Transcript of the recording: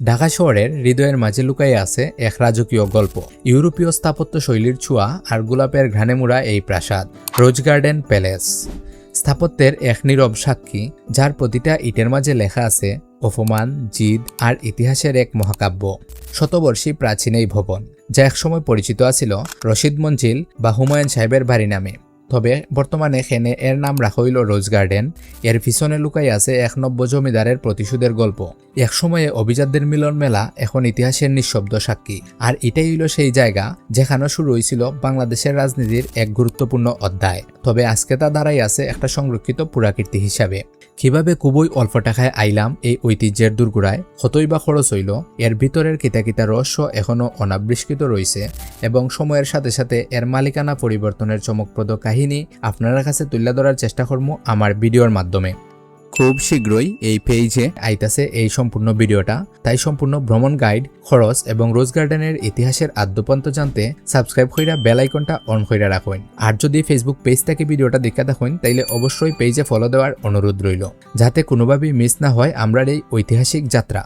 ঢাকা শহরের হৃদয়ের মাঝে লুকাই আছে এক রাজকীয় গল্প। ইউরোপীয় স্থাপত্য শৈলীর ছোঁয়া আর গোলাপের ঘ্রাণে মুড়া এই প্রাসাদ, রোজ গার্ডেন প্যালেস। স্থাপত্যের এক নীরব সাক্ষী, যার প্রতিটা ইটের মাঝে লেখা আছে, অপমান, জিদ আর ইতিহাসের এক মহাকাব্য। শতবর্ষী প্রাচীন এই ভবন, যা একসময় পরিচিত আছিল রশিদ মঞ্জিল বা হুমায়ুন সাহেবের বাড়ি নামে। তবে বর্তমানে এখানে এর নাম রাখা হইল রোজ গার্ডেন। এর পিছনে লুকাই আছে এক নব্য জমিদারের প্রতিশোধের গল্প। এক সময়ে অভিজাতদের মিলন মেলা এখন ইতিহাসের নিঃশব্দ সাক্ষী। আর এটাই হইল সেই জায়গা যেখানে শুরু হয়েছিল বাংলাদেশের রাজনীতির এক গুরুত্বপূর্ণ অধ্যায়। তবে আজকে তা দাঁড়াই আছে একটা সংরক্ষিত পুরাকীর্তি হিসাবে। কীভাবে খুবই অল্প টাকায় আইলাম এই ঐতিহ্যের দুর্গুড়ায়, কতই বা খরচ হইল, এর ভিতরের কিতাকিতা কিতা রহস্য এখনও অনাবৃষ্কৃত রয়েছে এবং সময়ের সাথে সাথে এর মালিকানা পরিবর্তনের চমকপ্রদ কাহিনী আপনার কাছে তুলে ধরার চেষ্টা করব আমার ভিডিওর মাধ্যমে। খুব শীঘ্রই এই পেজে আইতাছে এই সম্পূর্ণ ভিডিওটা। তাই সম্পূর্ণ ভ্রমণ গাইড খরচ এবং রোজ গার্ডেনের ইতিহাসের আদ্যপন্ত জানতে সাবস্ক্রাইব কইরা বেল আইকনটা অন কইরা রাখুন। আর যদি ফেসবুক পেজ থেকে ভিডিওটা দেখা দেখুন, তাইলে অবশ্যই পেজে ফলো দেওয়ার অনুরোধ রইল। যাতে কোনোভাবেই মিস না হয় আমরার এই ঐতিহাসিক যাত্রা।